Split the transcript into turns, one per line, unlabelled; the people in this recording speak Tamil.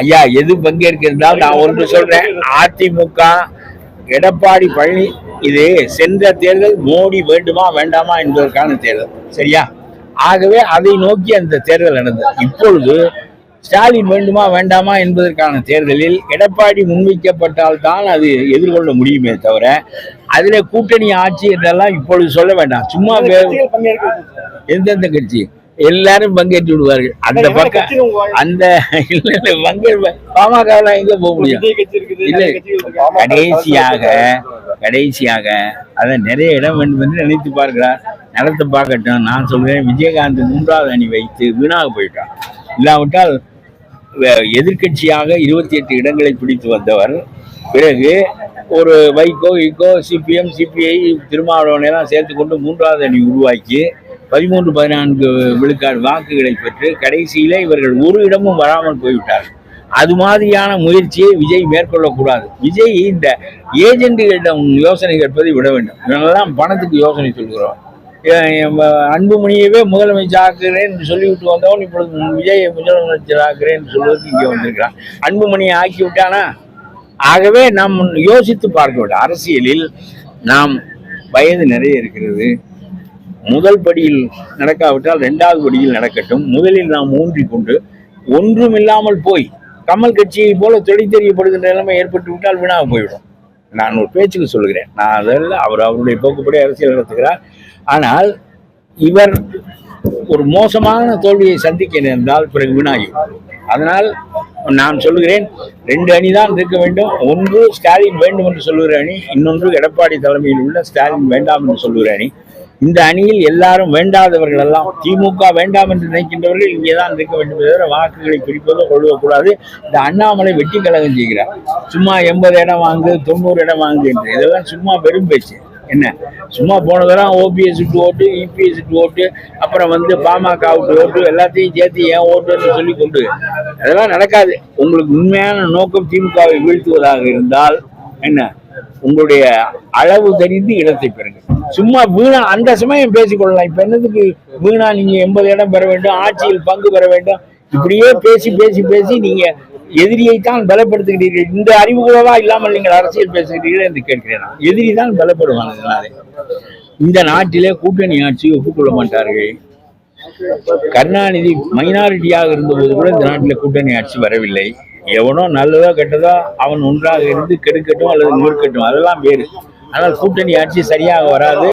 ஐயா எது பங்கேற்கிறதால் நான் ஒன்று சொல்றேன். அதிமுக எடப்பாடி பழனி இது சென்ற தேர்தல் மோடி வேண்டுமா வேண்டாமா என்பதற்கான தேர்தல். சரியா? ஆகவே அதை நோக்கி அந்த தேர்தல் நடந்தது. இப்பொழுது ஸ்டாலின் வேண்டுமா வேண்டாமா என்பதற்கான தேர்தலில் எடப்பாடி முன்வைக்கப்பட்டால் தான் அது எதிர்கொள்ள முடியுமே தவிர அதில் கூட்டணி ஆட்சி என்றெல்லாம் இப்பொழுது சொல்ல வேண்டாம். சும்மா எந்தெந்த கட்சி? எல்லாரும் பங்கேற்று விடுவார்கள். அந்த பக்கம் அந்த இல்ல இல்ல பங்கேற்ப பாமக எங்க போக முடியும்? இல்ல. கடைசியாக கடைசியாக அதை நிறைய இடம் வேண்டும் என்று நினைத்து பார்க்கிறார். நிலத்தை பார்க்கட்டும் நான் சொல்கிறேன் விஜயகாந்த் மூன்றாவது அணி வைத்து வீணாக போயிட்டான். இல்லாவிட்டால் எதிர்க்கட்சியாக இருபத்தி எட்டு இடங்களை பிடித்து வந்தவர். பிறகு ஒரு வைகோ இக்கோ சிபிஎம் சிபிஐ திருமாவளவனை எல்லாம் சேர்த்து கொண்டு மூன்றாவது அணி உருவாக்கி பதிமூன்று பதினான்கு விழுக்காடு வாக்குகளை பெற்று கடைசியில் இவர்கள் ஒரு இடமும் வராமல் போய்விட்டார்கள். அது மாதிரியான முயற்சியை விஜய் மேற்கொள்ளக்கூடாது. விஜய் இந்த ஏஜென்ட்டுகளிடம் யோசனை கேட்பதை விட வேண்டும். இவங்கெல்லாம் பணத்துக்கு யோசனை சொல்கிறோம். அன்புமணியவே முதலமைச்சர் ஆக்குகிறேன் என்று சொல்லிவிட்டு வந்தவன் இப்பொழுது விஜயை முதலமைச்சர் ஆக்குறேன் என்று சொல்வதற்கு இங்கே வந்திருக்கிறான். அன்புமணியை ஆக்கி விட்டானா ஆகவே நாம் யோசித்து பார்க்க வேண்டும். அரசியலில் நாம் வயது நிறைய இருக்கிறது. முதல் படியில் நடக்காவிட்டால் இரண்டாவது படியில் நடக்கட்டும். முதலில் நாம் ஊன்றிக் கொண்டு ஒன்றும் இல்லாமல் போய் கமல் கட்சியை போல தொலை தெரியப்படுகின்ற நிலைமை ஏற்பட்டு விட்டால் வீணாக போய்விடும். நான் ஒரு பேச்சுக்கு சொல்கிறேன் நான் அதெல்லாம் அவர் அவருடைய போக்குப்படி அரசியல் நடத்துகிறார். ஆனால் இவர் ஒரு மோசமான தோல்வியை சந்திக்க நேர்ந்தால் பிறகு வீணாகி அதனால் நான் சொல்லுகிறேன் ரெண்டு அணி தான் இருக்க வேண்டும். ஒன்று ஸ்டாலின் வேண்டும் என்று சொல்லுகிற அணி இன்னொன்று எடப்பாடி தலைமையில் உள்ள ஸ்டாலின் வேண்டாம் என்று சொல்லுகிற அணி. இந்த அணியில் எல்லாரும் வேண்டாதவர்கள் எல்லாம் திமுக வேண்டாம் என்று நினைக்கின்றவர்கள் இங்கே தான் இருக்க வேண்டும் தவிர வாக்குகளை பிடிப்பதோ கொள்வக்கூடாது இந்த அண்ணாமலை வெட்டி கழகம் செய்கிறார். சும்மா எண்பது இடம் வாங்கு தொண்ணூறு இடம் வாங்கு என்று. இதெல்லாம் சும்மா பெரும் பேச்சு. என்ன? சும்மா போனதெல்லாம் ஓபிஎஸ் விட்டு ஓட்டு இபிஎஸ் விட்டு ஓட்டு அப்புறம் வந்து பாமக விட்டு ஓட்டு எல்லாத்தையும் சேர்த்து ஏன் ஓட்டுன்னு சொல்லி கொண்டு அதெல்லாம் நடக்காது. உங்களுக்கு உண்மையான நோக்கம் திமுகவை வீழ்த்துவதாக இருந்தால் என்ன? உங்களுடைய அளவு தெரிந்து இடத்தை பெறுங்க சும்மா வீணா அந்த சமயம் பேசிக்கொள்ளலாம் இப்ப என்னதுக்கு வீணா நீங்க எண்பது இடம் பெற வேண்டும் ஆட்சியில் பங்கு பெற வேண்டும் இப்படியே பேசி பேசி பேசி நீங்க எதிரியை தான் பலப்படுத்துகிறீர்கள். இந்த அறிவு கூடவா இல்லாமல் நீங்கள் அரசியல் பேசுகிறீர்கள் என்று கேட்கிறேன் எதிரி தான் பலப்படுவான் இந்த நாட்டிலே கூட்டணி ஆட்சி ஒப்புக்கொள்ள மாட்டார்கள். கருணாநிதி மைனாரிட்டியாக இருந்தபோது கூட இந்த நாட்டில் கூட்டணி ஆட்சி வரவில்லை. எவனோ நல்லதோ கெட்டதோ அவன் ஒன்றாக இருந்து கெடுக்கட்டும் அல்லது நொறுக்கட்டும் அதெல்லாம் வேறு. ஆனால் கூட்டணி ஆட்சி சரியாக வராது.